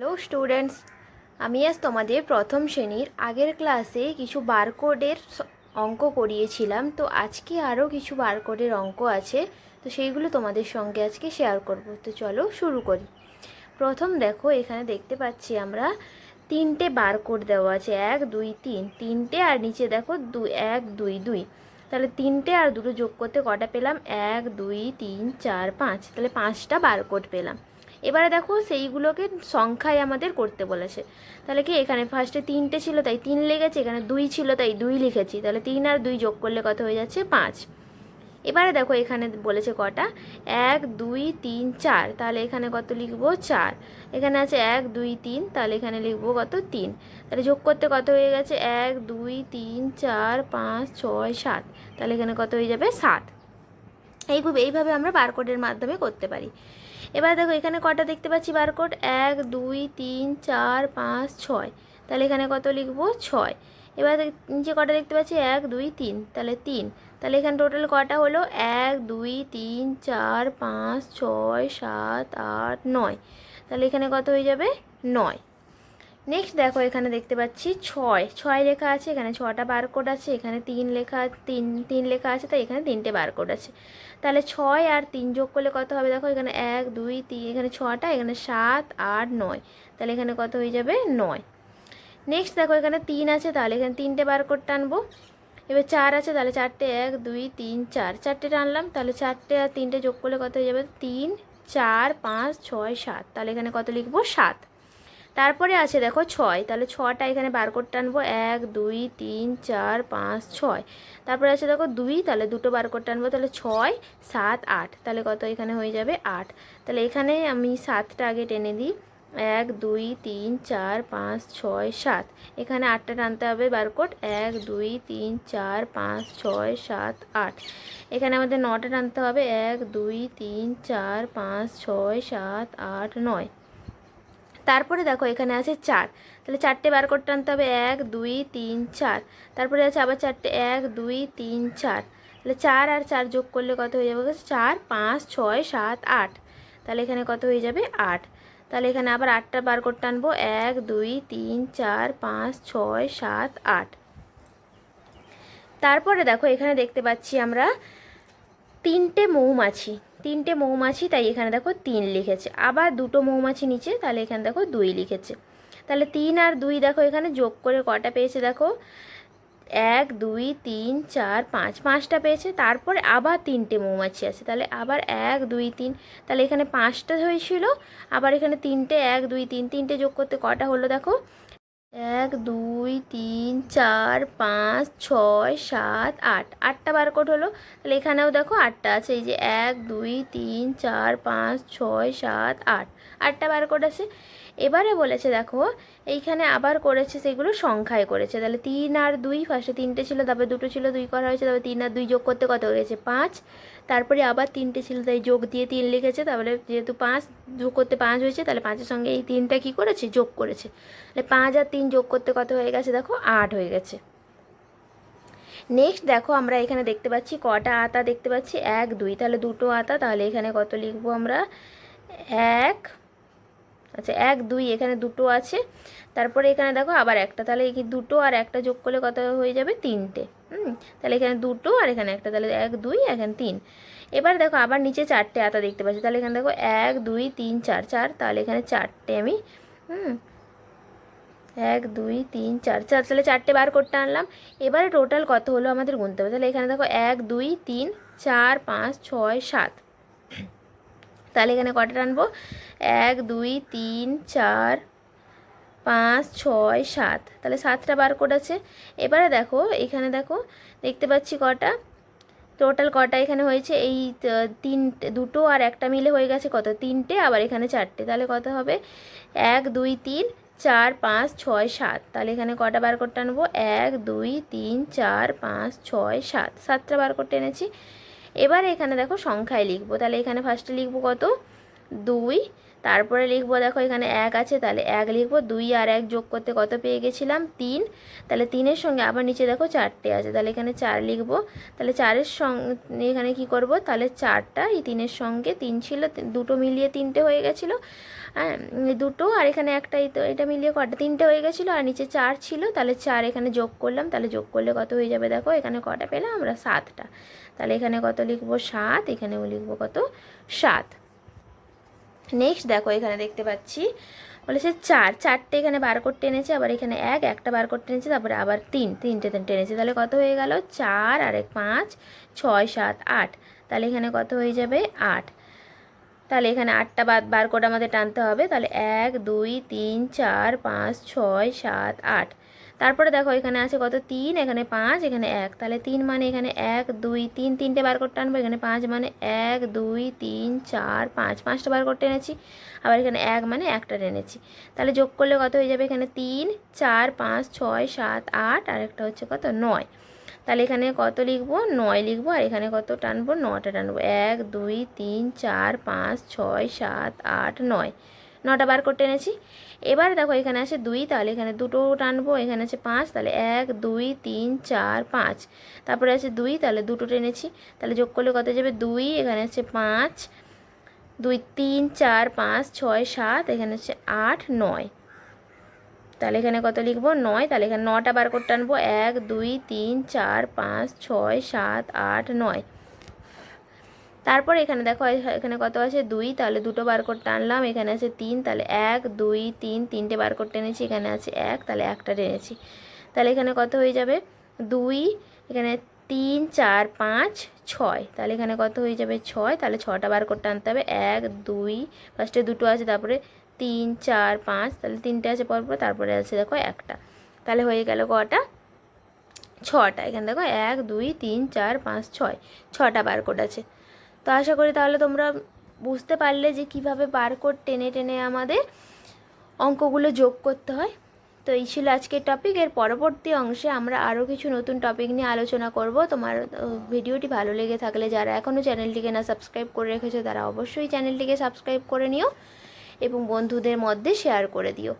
Hello students আমি আজ তোমাদের প্রথম শ্রেণির আগের ক্লাসে কিছু বারকোডের অঙ্ক করিয়েছিলাম। তো আজকে আরও কিছু বারকোডের অঙ্ক আছে। তো সেইগুলো তোমাদের সঙ্গে আজকে শেয়ার করব। তো চলো শুরু করি। প্রথম দেখো, এখানে দেখতে পাচ্ছি আমরা তিনটে বারকোড দেওয়া আছে। এক, দুই, তিন। তিনটে আর নিচে দেখো, দু, এক, দুই দুই। তাহলে তিনটে আর দুটো যোগ করতে কটা পেলাম? এক, দুই, তিন, চার, পাঁচ। তাহলে পাঁচটা বারকোড পেলাম। এবারে দেখো সেইগুলোকে সংখ্যায় আমাদের করতে বলেছে। তাহলে কি এখানে ফার্স্টে তিনটে ছিল, তাই তিন লেগেছে, এখানে দুই ছিল, তাই দুই লিখেছি। তাহলে তিন আর দুই যোগ করলে কত হয়ে যাচ্ছে? পাঁচ। এবারে দেখো এখানে বলেছে কটা? এক, দুই, তিন, চার। তাহলে এখানে কত লিখব? চার। এখানে আছে এক, দুই, তিন। তাহলে এখানে লিখব কত? তিন। তাহলে যোগ করতে কত হয়ে গেছে? এক, দুই, তিন, চার, পাঁচ, ছয়, সাত। তাহলে এখানে কত হয়ে যাবে? সাত। এইভাবে এইভাবে আমরা বারকোডের মাধ্যমে করতে পারি। এবার দেখো, এখানে কটা দেখতে পাচ্ছি? বারকোড এক, দুই, তিন, চার, পাঁচ, ছয়। তাহলে এখানে কত লিখব? ছয়। এবার নিচে কটা দেখতে পাচ্ছি? এক, দুই, তিন। তাহলে তিন। তাহলে এখানে টোটাল কটা হলো? এক, দুই, তিন, চার, পাঁচ, ছয়, সাত, আট, নয়। তাহলে এখানে কত হয়ে যাবে? নয়। নেক্সট দেখো, এখানে দেখতে পাচ্ছি ছয়। ছয় লেখা আছে, এখানে ছটা বারকোড আছে, এখানে তিন লেখা, তিন তিন লেখা আছে, তাই এখানে তিনটে বারকোড আছে। তাহলে ছয় আর তিন যোগ করলে কত হবে দেখো, এখানে এক, দুই, তিন, এখানে ছটা, এখানে সাত, আট, নয়। তাহলে এখানে কত হয়ে যাবে? নয়। নেক্সট দেখো, এখানে তিন আছে, তাহলে এখানে তিনটে বারকোড টানবো এবার চার আছে, তাহলে চারটে এক, দুই, তিন, চার। চারটে টানলাম তাহলে চারটে আর তিনটে যোগ করলে কত হয়ে যাবে? তিন, চার, পাঁচ, ছয়, সাত। তাহলে এখানে কত লিখব? সাত। তারপরে আছে দেখো ছয়, তাহলে ছটা এখানে বারকোড টানবো এক, দুই, তিন, চার, পাঁচ, ছয়। তারপরে আছে দেখো দুই, তাহলে দুটো বারকোড টানবো তাহলে ছয়, সাত, আট। তাহলে কত এখানে হয়ে যাবে আট। তাহলে এখানে আমি সাতটা আগে টেনে দিই, এক, দুই, তিন, চার, পাঁচ, ছয়, সাত। এখানে আটটা টানতে হবে বারকোড এক, দুই, তিন, চার, পাঁচ, ছয়, সাত, আট। এখানে আমাদের নটা টানতে হবে, এক, দুই, তিন, চার, পাঁচ, ছয়, সাত, আট, নয়। তারপরে দেখো, এখানে আছে চার। তাহলে চারটে বার করতে আনতে হবে এক, দুই, তিন, চার। তারপরে আছে আবার চারটে, এক, দুই, তিন, চার। তাহলে চার আর চার যোগ করলে কত হয়ে যাবে? চার, পাঁচ, ছয়, সাত, আট। তাহলে এখানে কত হয়ে যাবে? আট। তাহলে এখানে আবার আটটা বার করতে আনব, এক, দুই, তিন, চার, পাঁচ, ছয়, সাত, আট। তারপরে দেখো, এখানে দেখতে পাচ্ছি আমরা তিনটে মৌমাছি। তিনটে মৌমাছি, তাই এখানে দেখো তিন লিখেছে। আবার দুটো মৌমাছি নিচে, তাহলে এখানে দেখো দুই লিখেছে। তাহলে তিন আর দুই দেখো এখানে যোগ করে কটা পেয়েছে দেখো? এক, দুই, তিন, চার, পাঁচ। পাঁচটা পেয়েছে, তারপরে আবার তিনটে মৌমাছি আছে। তাহলে আবার এক, দুই, তিন, তাহলে এখানে পাঁচটা হয়েছিল। আবার এখানে তিনটে, এক, দুই, তিন, তিনটে যোগ করতে কটা হলো দেখো? এক, দুই, তিন, চার, পাঁচ, ছয়, সাত, আট। আটটা বারকোড হলো। তাহলে এখানেও দেখো আটটা আছে। এই যে এক, দুই, তিন, চার, পাঁচ, ছয়, সাত, আট। আটটা বারকোড আছে। এবারে বলেছে, দেখো, এইখানে আবার করেছে সেগুলো, সংখ্যায় করেছে। তাহলে তিন আর দুই ফার্স্টে তিনটে ছিল, তারপরে দুটো ছিল, দুই করা হয়েছে, তারপরে তিন আর দুই যোগ করতে কত হয়েছে পাঁচ। তারপরে আবার তিনটে ছিল, তাই যোগ দিয়ে তিন লিখেছে তারপরে যেহেতু পাঁচ যোগ করতে পাঁচ হয়েছে, তাহলে পাঁচের সঙ্গে এই তিনটা কি করেছে? যোগ করেছে। তাহলে পাঁচ আর তিন যোগ করতে কত হয়ে গেছে? দেখো, আট হয়ে গেছে। নেক্সট দেখো, আমরা এখানে দেখতে পাচ্ছি, কটা আতা দেখতে পাচ্ছি, এক, দুই। তাহলে দুটো আতা, তাহলে এখানে কত লিখব আমরা? এক আচ্ছা এক, দুই, এখানে দুটো আছে। তারপরে এখানে দেখো আবার একটা, তাহলে এই দুটো আর একটা যোগ করলে কত হয়ে যাবে? তিনটে। হুম, তাহলে এখানে দুটো আর এখানে একটা, তাহলে এক, দুই, এখানে তিন। এবার দেখো আবার নিচে চারটে আতা দেখতে পাচ্ছি, তাহলে এখানে দেখো এক, দুই, তিন, চার চার, তাহলে এখানে চারটে আমি, হুম, এক, দুই, তিন, চার চার, তাহলে চারটে বার করতে আনলাম। এবারে টোটাল কত হলো আমাদের গুনতে হবে? তাহলে এখানে দেখো এক, দুই, তিন, চার, পাঁচ, ছয়, সাত। তাহলে এখানে কটা টানবো? এক, দুই, তিন, চার, পাঁচ, ছয়, সাত। তাহলে সাতটা বারকোড আছে। এবারে দেখো, এখানে দেখো, দেখতে পাচ্ছি কটা। টোটাল কটা এখানে হয়েছে? এই ত- তিন দুটো আর একটা মিলে হয়ে গেছে কত? তিনটে, আবার এখানে চারটে। তাহলে কত হবে? এক, দুই, তিন, চার, পাঁচ, ছয়, সাত। তাহলে এখানে কটা বার করতে আনব এক, দুই, তিন, চার, পাঁচ, ছয়, সাত। সাতটা বার করতে এনেছি এবার এখানে দেখো সংখ্যায় লিখব। তাহলে এখানে ফার্স্টে লিখব কত? দুই তারপরে লিখব, দেখো এখানে এক আছে, তাহলে এক লিখব, দুই আর এক যোগ করতে কত পেয়ে গেছিলাম? তিন। তাহলে তিনের সঙ্গে আবার নিচে দেখো চারটে আছে, তাহলে এখানে চার লিখব। তাহলে চারের সঙ্গে এখানে কি করব? তাহলে চারটা, এই তিনের সঙ্গে তিন ছিল দুটো মিলিয়ে তিনটে হয়ে গেছিল। হ্যাঁ দুটো আর এখানে একটাই তো, এটা মিলিয়ে কটা? তিনটে হয়ে গেছিল আর নিচে চার ছিল, তাহলে চার এখানে যোগ করলাম, তাহলে যোগ করলে কত হয়ে যাবে দেখো? এখানে কটা পেলাম? আমরা সাতটা। তাহলে এখানে কত লিখব? সাত, এখানেও লিখব কত? সাত। নেক্সট দেখো, এখানে দেখতে পাচ্ছি। বলেছে চার, চারটে এখানে বার করতে এনেছে, আবার এখানে এক, একটা বার করতে এনেছে, তারপরে আবার তিন, তিনটে এনেছে। তাহলে কত হয়ে গেল? চার আর এক পাঁচ, ছয়, সাত, আট। তাহলে এখানে কত হয়ে যাবে? আট। তাহলে এখানে আটটা বাদ, বার করে আমাদের টানতে হবে। তাহলে এক, দুই, তিন, চার, পাঁচ, ছয়, সাত, আট। তারপরে দেখো এখানে আছে কত? তিন, এখানে পাঁচ, এখানে এক। তাহলে তিন মানে এখানে এক, দুই, তিন, তিনটে বার করতে আনব এখানে পাঁচ মানে এক, দুই, তিন, চার, পাঁচ। পাঁচটা বার করতে এনেছি আবার এখানে এক মানে একটা এনেছি তাহলে যোগ করলে কত হয়ে যাবে এখানে তিন, চার, পাঁচ, ছয়, সাত, আট, আর একটা হচ্ছে কত? নয়। তাহলে এখানে কত লিখব? নয় লিখব, আর এখানে কত টানবো? নটা টানবো। এক, দুই, তিন, চার, পাঁচ, ছয়, সাত, আট, নয়। নটা বার করতে এনেছি। এবার দেখো এখানে আছে দুই, তাহলে এখানে দুটো টানবো, এখানে আছে পাঁচ, তাহলে এক, দুই, তিন, চার, পাঁচ। তারপরে আছে দুই, তাহলে দুটো টেনেছি। তাহলে যোগ করলে কত যাবে? দুই, এখানে আছে পাঁচ, দুই, তিন, চার, পাঁচ, ছয়, সাত, এখানে হচ্ছে আট, নয়। তাহলে এখানে কত লিখব? নয়। তাহলে এখানে নটা বার করতে আনব এক, দুই, তিন, চার, পাঁচ, ছয়, সাত, আট, নয়। তারপর এখানে দেখো এখানে কত আছে? দুই, তাহলে দুটো বার করতে আনলাম, এখানে আছে তিন, তাহলে এক, দুই, তিন, তিনটে বার করতে এনেছি, এখানে আছে এক, তাহলে একটা টেনেছি তাহলে এখানে কত হয়ে যাবে? দুই, এখানে তিন, চার, পাঁচ, ছয়, তাহলে এখানে কত হয়ে যাবে? ছয়, তাহলে ছটা বার করতে আনতে হবে। এক, দুই ফার্স্টে দুটো আছে, তারপরে তিন, চার, পাঁচ, তাহলে তিনটে আছে পরপর, তারপরে আছে দেখো একটা। তাহলে হয়ে গেল কটা? ছটা, এখানে দেখো, এক, দুই, তিন, চার, পাঁচ, ছয়, ছটা বারকোড আছে। তো আশা করি তাহলে তোমরা বুঝতে পারলে যে কীভাবে বারকোড টেনে টেনে আমাদের অঙ্কগুলো যোগ করতে হয়। তো এই ছিল আজকের টপিক এর পরবর্তী অংশে আমরা আরও কিছু নতুন টপিক নিয়ে আলোচনা করব। তোমার ভিডিওটি ভালো লেগে থাকলে যারা এখনও চ্যানেলটিকে না সাবস্ক্রাইব করে রেখেছো, তারা অবশ্যই চ্যানেলটিকে সাবস্ক্রাইব করে নিও এবং বন্ধুদের মধ্যে শেয়ার করে দিও।